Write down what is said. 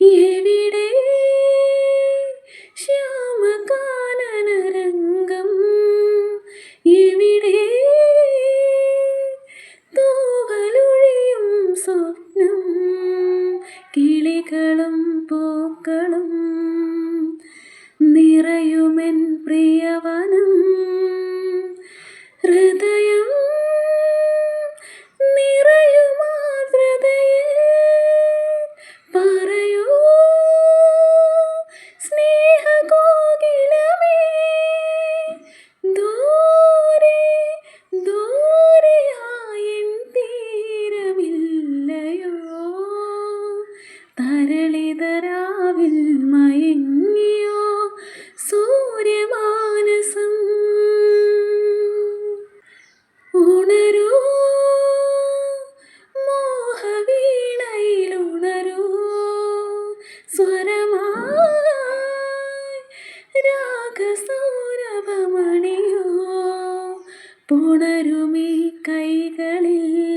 എവിടെ? ശ്യാമകാനനരംഗം എവിടെ? തൂവലൊഴിയും സ്വപ്നം കിളികളും പൂക്കളും നിറയുമെൻ പ്രിയവനം. ഹൃദയം തരളിതരാവിൽ മയങ്ങിയോ സൂര്യമാനസം? ഉണരൂ പുണരുമീ കൈകളിൽ